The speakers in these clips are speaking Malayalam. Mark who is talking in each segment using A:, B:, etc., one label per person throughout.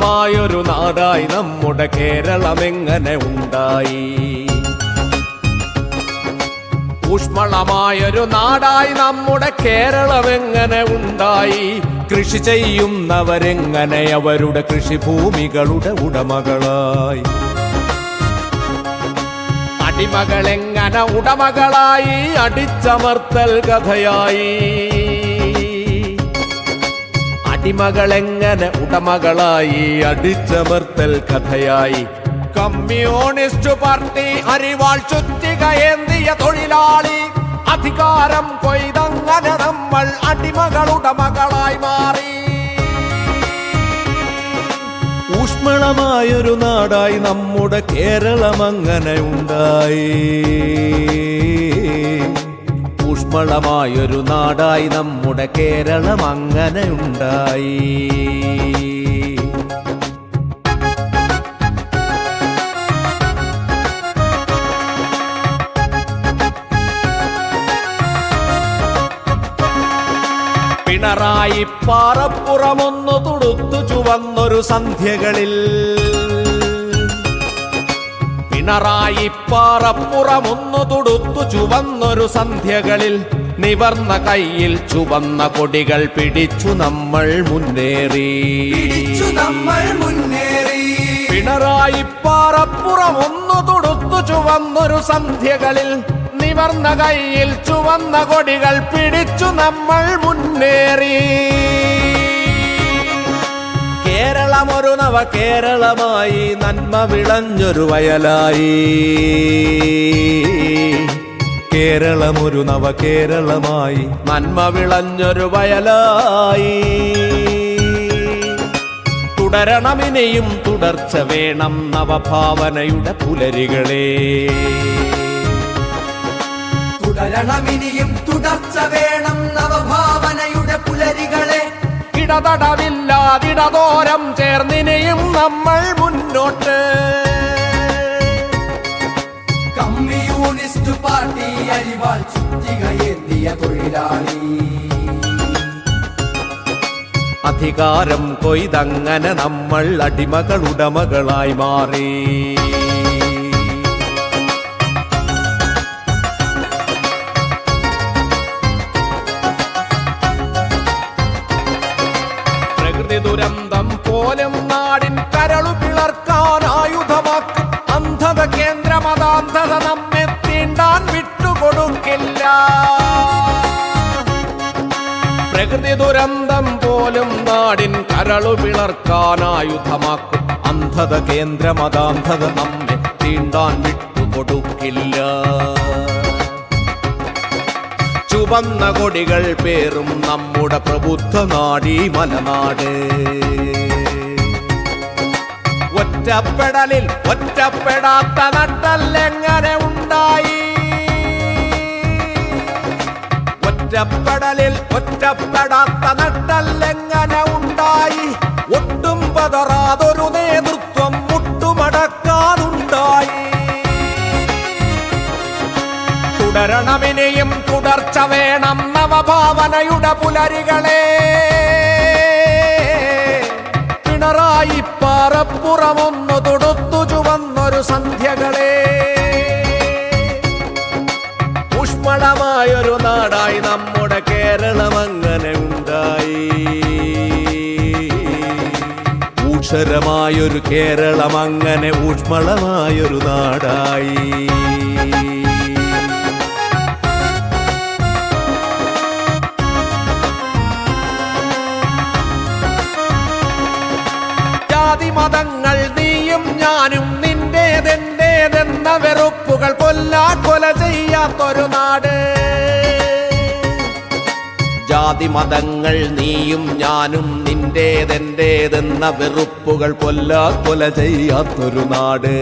A: ഊഷ്മളമായൊരു നാടായി നമ്മുടെ കേരളം എങ്ങനെ ഉണ്ടായി? ഊഷ്മളമായൊരു നാടായി നമ്മുടെ കേരളം എങ്ങനെ ഉണ്ടായി? കൃഷി ചെയ്യുന്നവരെങ്ങനെ അവരുടെ കൃഷിഭൂമികളുടെ ഉടമകളായി? അടിമകളെങ്ങനെ ഉടമകളായി? അടിച്ചമർത്തൽ കഥയായി. അടിമകളെങ്ങനെ ഉടമകളായി? അടിച്ചമർത്തൽ കഥയായി. കമ്മ്യൂണിസ്റ്റ് പാർട്ടി അരിവാൾ ചുറ്റികയേന്തിയ തൊഴിലാളി. അധികാരം കൊയ്തങ്ങനെ നമ്മൾ അടിമകളുടമകളായി മാറി. ഊഷ്മളമായൊരു നാടായി നമ്മുടെ കേരളം അങ്ങനെ ഉണ്ടായി. ഊഷ്മളമായൊരു നാടായി നമ്മുടെ കേരളം അങ്ങനെ ഉണ്ടായി പിണറായി പാറപ്പുറമൊന്നു തുടുത്തു ചുവന്നൊരു സന്ധ്യകളിൽ പിണറായി പാറപ്പുറമൊന്നു തുടുത്തു ചുവന്നൊരു സന്ധ്യകളിൽ നിവർന്ന കയ്യിൽ ചുവന്ന കൊടികൾ പിടിച്ചു നമ്മൾ മുന്നേറി.
B: നമ്മൾ മുന്നേറി.
A: പിണറായി പാറപ്പുറമൊന്നു തുടുത്തു ചുവന്നൊരു സന്ധ്യകളിൽ നിവർന്ന കയ്യിൽ ചുവന്ന കൊടികൾ പിടിച്ചു നമ്മൾ മുന്നേറി. നവ കേരളമായി നന്മ വിളഞ്ഞൊരു വയലായി. കേരളമൊരു നവ കേരളമായി നന്മ വിളഞ്ഞൊരു വയലായി. തുടരണമിനെയും തുടർച്ച വേണം നവഭാവനയുടെ പുലരികളെ.
B: തുടരണമിനിയും തുടർച്ച വേണം നവഭാവനയുടെ പുലരികളെ.
A: ഇടതടവില്ലാതിടതോരം ചേർന്നിനെയും നമ്മൾ മുന്നോട്ട്.
B: കമ്മ്യൂണിസ്റ്റ് പാർട്ടി അരിവാൾ ചുറ്റികയെത്തിയ തൊഴിലാളി.
A: അധികാരം കൊയ്തങ്ങനെ നമ്മൾ അടിമകളുടമകളായി മാറി. ദുരന്തം പോലും നാടിൻ കരളു പിളർക്കാൻ ആയുധമാക്കും. അന്ധത കേന്ദ്രമതാന്ധത നമ്മെ തീണ്ടാൻ വിട്ടുകൊടുക്കില്ല. പ്രകൃതി ദുരന്തം പോലും നാടിൻ കരളു പിളർക്കാൻ ആയുധമാക്കും. അന്ധത കേന്ദ്രമതാന്ധത നമ്മെ തീണ്ടാൻ വിട്ടുകൊടുക്കില്ല. ചുവന്ന കൊടികൾ പേറും നമ്മുടെ പ്രബുദ്ധ നാടി മലനാട് ഒറ്റപ്പെടലിൽ ഒറ്റപ്പെടാത്ത നട്ടല്ലെങ്ങനെ ഉണ്ടായി? ഒറ്റപ്പെടലിൽ ഒറ്റപ്പെടാത്ത നട്ടല്ലെങ്ങനെ പുലരികളെ. പിണറായി പാറപ്പുറമൊന്നു തൊടുത്തു ചുവന്നൊരു സന്ധ്യകളെ. ഊഷ്മളമായൊരു നാടായി നമ്മുടെ കേരളം അങ്ങനെ ഉണ്ടായി. ഊഷരമായൊരു കേരളം അങ്ങനെ ഊഷ്മളമായൊരു നാടായി. വെറുപ്പുകൾ കൊല്ലാ കൊല ചെയ്യാത്തൊരു നാട്. ജാതി മതങ്ങൾ നീയും ഞാനും നിന്റേതെന്റേതെന്ന വെറുപ്പുകൾ കൊല്ലാ കൊല ചെയ്യാത്തൊരു നാട്.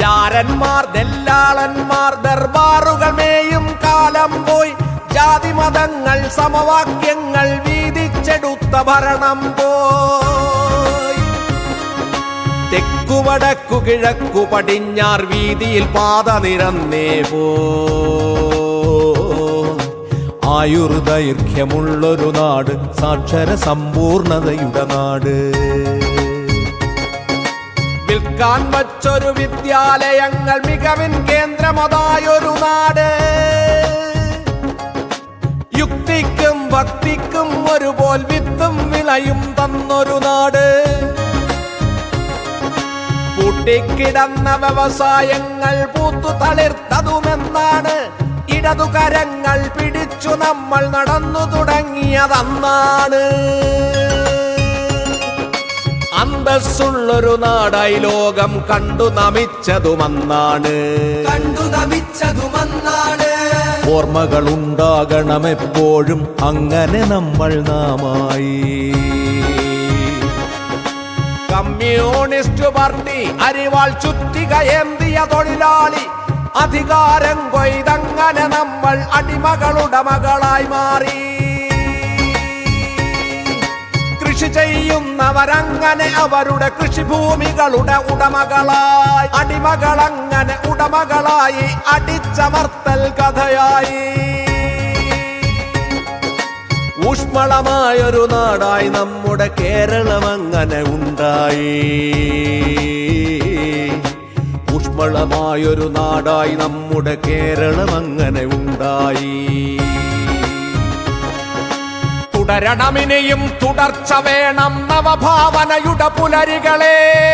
A: ജാരന്മാർ ദല്ലാളന്മാർ ദർബാറുകൾ മേയും കാലം പോയി. ജാതി മതങ്ങൾ സമവാക്യങ്ങൾ വീതിച്ചെടുത്ത ഭരണം പോയി. തെക്കു വടക്കു കിഴക്കു പടിഞ്ഞാർ വീതിയിൽ പാത നിരന്നേ പോ. ആയുർദൈർഘ്യമുള്ളൊരു നാട് സാക്ഷര സമ്പൂർണതയുടെ നാട്. വിൽക്കാൻ വച്ചൊരു വിദ്യാലയങ്ങൾ മികവിൻ കേന്ദ്രമതായൊരു നാട്. യുക്തിക്കും ഭക്തിക്കും ഒരുപോൽ വിത്തും വിളയും തന്നൊരു നാട്. പൂട്ടിക്കിടന്ന വ്യവസായങ്ങൾ പൂത്തു തളിർത്തതുമെന്നാണ്. ഇടതുകരങ്ങൾ പിടിച്ചു നമ്മൾ നടന്നു തുടങ്ങിയതെന്നാണ്. അന്തസ്സുള്ളൊരു നാടായി ലോകം കണ്ടു നമിച്ചതുമെന്നാണ്.
B: കണ്ടു നമിച്ചതുമെന്നാണ്.
A: ഓർമ്മകൾ ഉണ്ടാകണമെപ്പോഴും അങ്ങനെ നമ്മൾ നാമായി. കമ്മ്യൂണിസ്റ്റ് പാർട്ടി അരിവാൾ ചുറ്റിക ഏന്തിയ തൊഴിലാളി. അധികാരം കൊയ്തങ്ങനെ നമ്മൾ അടിമകളുടെ മകളായി മാറി. കൃഷി ചെയ്യുന്നവരങ്ങനെ അവരുടെ കൃഷിഭൂമികളുടെ ഉടമകളായി. അടിമകളങ്ങനെ ഉടമകളായി അടിച്ചമർത്തൽ കഥയായി. ഊഷ്മളമായൊരു നാടായി നമ്മുടെ കേരളം അങ്ങനെ ഉണ്ടായി. ഊഷ്മളമായൊരു നാടായി നമ്മുടെ കേരളം അങ്ങനെ ഉണ്ടായി. തുടരണമിനെയും തുടർച്ച വേണം നവഭാവനയുടെ പുലരികളെ.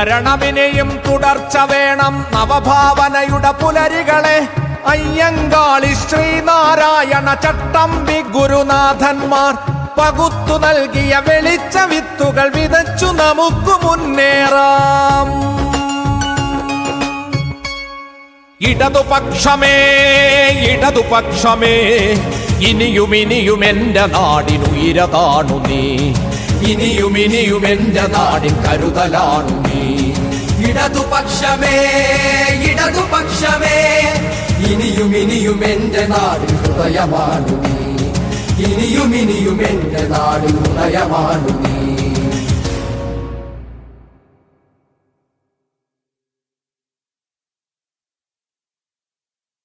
A: തുടരണമിനിയും തുടർച്ച വേണം നവഭാവനയുടെ പുലരികളെ. അയ്യങ്കാളി ശ്രീനാരായണ ചട്ടമ്പി ഗുരുനാഥന്മാർ പകുത്തു നൽകിയ വെളിച്ച വിത്തുകൾ വിതച്ചു നമുക്ക് മുന്നേറാം. ഇടതുപക്ഷമേ ഇടതുപക്ഷമേ ഇനിയും ഇനിയും എന്റെ നാടിനുയരതാണു നീ. ഇനിയും ഇനിയും എന്റെ നാടിൻ കരുതലാണു നീ.
B: ഇടതുപക്ഷമേ ഇടതുപക്ഷമേ ഇനിയും ഇനിയും എന്റെ നാടിൻ ഹൃദയമാണു നീ. ഇനിയും ഇനിയും എന്റെ നാടിൻ ഹൃദയമാണു നീ.